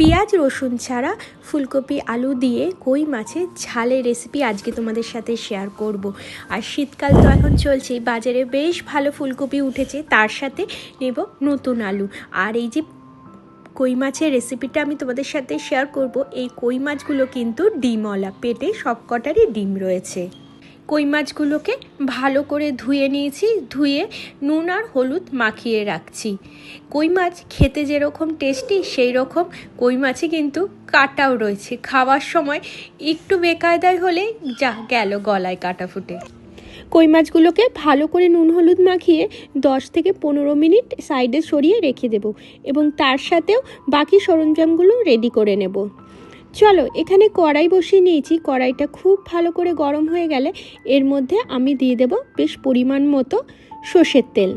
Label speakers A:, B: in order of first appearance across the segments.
A: পেঁয়াজ, রসুন ছাড়া ফুলকপি, আলু দিয়ে কই মাছের ঝালের রেসিপি আজকে তোমাদের সাথে শেয়ার করব। আর শীতকাল তো এখন চলছেই বাজারে বেশ ভালো ফুলকপি উঠেছে, তার সাথে নেব নতুন আলু আর এই যে কই মাছের রেসিপিটা আমি তোমাদের সাথে শেয়ার করব, এই কই মাছগুলো কিন্তু ডিমওয়ালা পেটে সবকটারই ডিম রয়েছে কই মাছগুলোকে ভালো করে ধুয়ে নিয়েছি, ধুয়ে নুন আর হলুদ মাখিয়ে রাখছি। কই মাছ খেতে যেরকম টেস্টি সেই রকম কই মাছে কিন্তু কাটাও রয়েছে। খাওয়ার সময় একটু বেকায়দায় হলে যা গেল গলায় কাটা ফুটে। কই মাছগুলোকে ভালো করে নুন হলুদ মাখিয়ে দশ থেকে পনেরো মিনিট সাইডে সরিয়ে রেখে দেব এবং তার সাথেও বাকি সরঞ্জামগুলো রেডি করে নেব। চলো, এখানে কড়াই বসিয়ে নিয়েছি। কড়াইটা খুব ভালো করে গরম হয়ে গেলে এর মধ্যে আমি দিয়ে দেব বেশ পরিমাণ মতো সর্ষের তেল।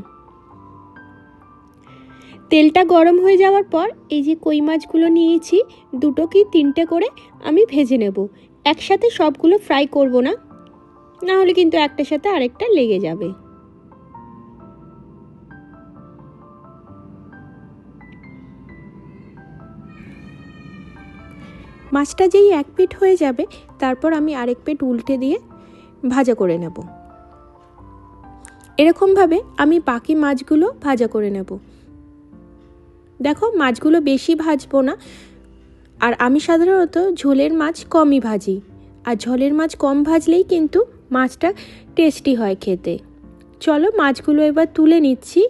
A: তেলটা গরম হয়ে যাওয়ার পর এই যে কই মাছগুলো নিয়েছি, দুটো কি তিনটে করে আমি ভেজে নেব। একসাথে সবগুলো ফ্রাই করব না না হলে কিন্তু একটার সাথে আরেকটা লেগে যাবে। মাছটা যেই এক পিঠ হয়ে যাবে, তারপর আমি আরেক পিঠ উল্টে দিয়ে ভাজা করে নেব। এরকমভাবে আমি বাকি মাছগুলো ভাজা করে নেব। দেখো, মাছগুলো বেশি ভাজবো না। আর আমি সাধারণত ঝোলের মাছ কমই ভাজি। আর ঝোলের মাছ কম ভাজলেই কিন্তু মাছটা টেস্টি হয় খেতে। চলো মাছগুলো এবার তুলে নিচ্ছি।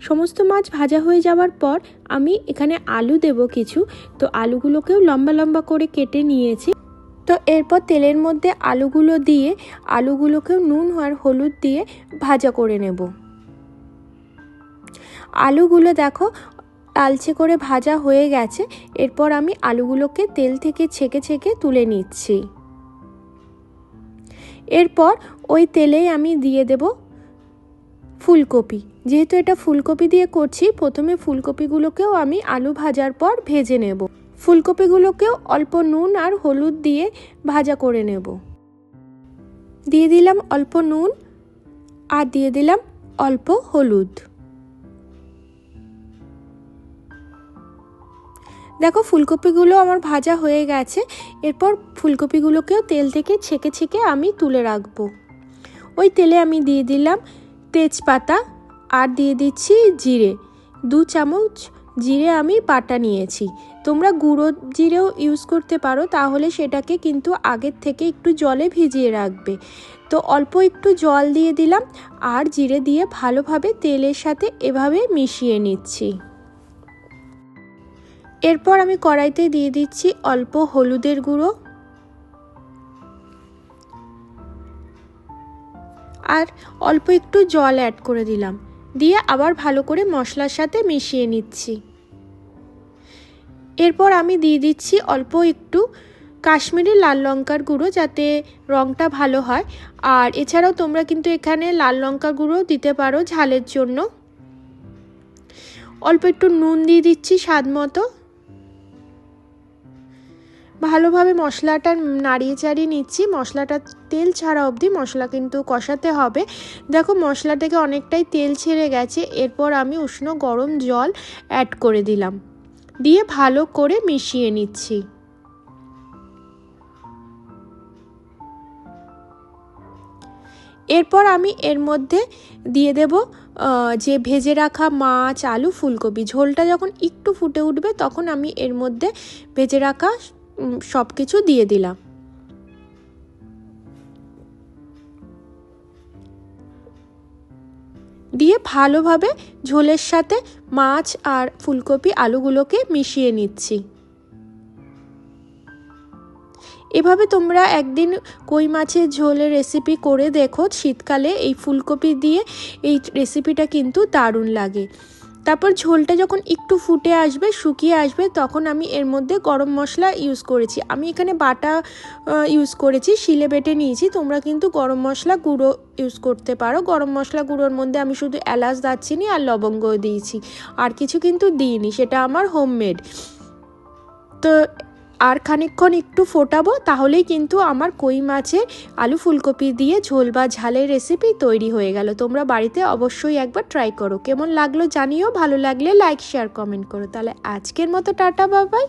A: সমস্ত মাছ ভাজা হয়ে যাওয়ার পর আমি এখানে আলু দেব কিছু। তো আলুগুলোকেও লম্বা লম্বা করে কেটে নিয়েছি। তো এরপর তেলের মধ্যে আলুগুলো দিয়ে, আলুগুলোকেও নুন আর হলুদ দিয়ে ভাজা করে নেব। আলুগুলো দেখো, লালচে করে ভাজা হয়ে গেছে। এরপর আমি আলুগুলোকে তেল থেকে ছেঁকে ছেঁকে তুলে নিচ্ছি। এরপর ওই তেলেই আমি দিয়ে দেব ফুলকপি। যেহেতু এটা ফুলকপি দিয়ে করছি, প্রথমে ফুলকপিগুলোকেও আমি আলু ভাজার পর ভেজে নেব। ফুলকপিগুলোকেও অল্প নুন আর হলুদ দিয়ে ভাজা করে নেব। দিয়ে দিলাম অল্প নুন আর দিয়ে দিলাম অল্প হলুদ। দেখো ফুলকপিগুলো আমার ভাজা হয়ে গেছে, এরপর ফুলকপিগুলোকেও তেল থেকে ছেঁকে ছেঁকে আমি তুলে রাখব। ওই তেলে আমি দিয়ে দিলাম তেজপাতা আর দিয়ে দিচ্ছি জিরে। দু চামচ জিরে আমি পাটা নিয়েছি। তোমরা গুঁড়ো জিরেও ইউজ করতে পারো, তাহলে সেটাকে কিন্তু আগের থেকে একটু জলে ভিজিয়ে রাখবে। তো অল্প একটু জল দিয়ে দিলাম আর জিরে দিয়ে ভালোভাবে তেলের সাথে এভাবে মিশিয়ে নিচ্ছি। এরপর আমি কড়াইতে দিয়ে দিচ্ছি অল্প হলুদের গুঁড়ো। আর অল্প একটু জল অ্যাড করে দিলাম। দিয়ে আবার ভালো করে মশলার সাথে মিশিয়ে নিচ্ছি। এরপর আমি দিয়ে দিচ্ছি অল্প একটু কাশ্মীরি লাল লঙ্কার গুঁড়ো যাতে রঙটা ভালো হয়। আর এছাড়াও তোমরা কিন্তু এখানে লাল লঙ্কা গুঁড়ো দিতে পারো ঝালের জন্য। অল্প একটু নুন দিয়ে দিচ্ছি স্বাদ মতো। ভালোভাবে মশলাটা নাড়িয়ে চাড়িয়ে নিচ্ছি। মশলাটা তেল ছাড়া অবধি মশলা কিন্তু কষাতে হবে। দেখো মশলা থেকে অনেকটাই তেল ছেড়ে গেছে। এরপর আমি উষ্ণ গরম জল অ্যাড করে দিলাম। দিয়ে ভালো করে মিশিয়ে নিচ্ছি। এরপর আমি এর মধ্যে দিয়ে দেব যে ভেজে রাখা মাছ, আলু, ফুলকপি। ঝোলটা যখন একটু ফুটে উঠবে তখন আমি এর মধ্যে ভেজে রাখা সব কিছু দিয়ে দিলাম। দিয়ে ভালোভাবে ঝোলের সাথে মাছ আর ফুলকপি আলুগুলোকে মিশিয়ে নিচ্ছি। এভাবে তোমরা একদিন কই মাছের ঝোলের রেসিপি করে দেখো, শীতকালে এই ফুলকপি দিয়ে এই রেসিপিটা কিন্তু দারুণ লাগে। তারপর ঝোলটা যখন একটু ফুটে আসবে, শুকিয়ে আসবে, তখন আমি এর মধ্যে গরম মশলা ইউজ করেছি। আমি এখানে বাটা ইউজ করেছি, শিলে বেটে নিয়েছি। তোমরা কিন্তু গরম মশলা গুঁড়ো ইউজ করতে পারো। গরম মশলা গুঁড়োর মধ্যে আমি শুধু এলাচ দাচ্ছিনি আর লবঙ্গ দিয়েছি। আর কিছু কিন্তু দিইনি, সেটা আমার হোমমেড তো আর খানিকক্ষণ একটু ফোটাবো, তাহলেই কিন্তু আমার কই মাছের আলু ফুলকপি দিয়ে ঝোল বা ঝালের রেসিপি তৈরি হয়ে গেল। তোমরা বাড়িতে অবশ্যই একবার ট্রাই করো। কেমন লাগল জানিও, ভালো লাগলে লাইক শেয়ার কমেন্ট করো। তাহলে আজকের মতো টাটা বাবাই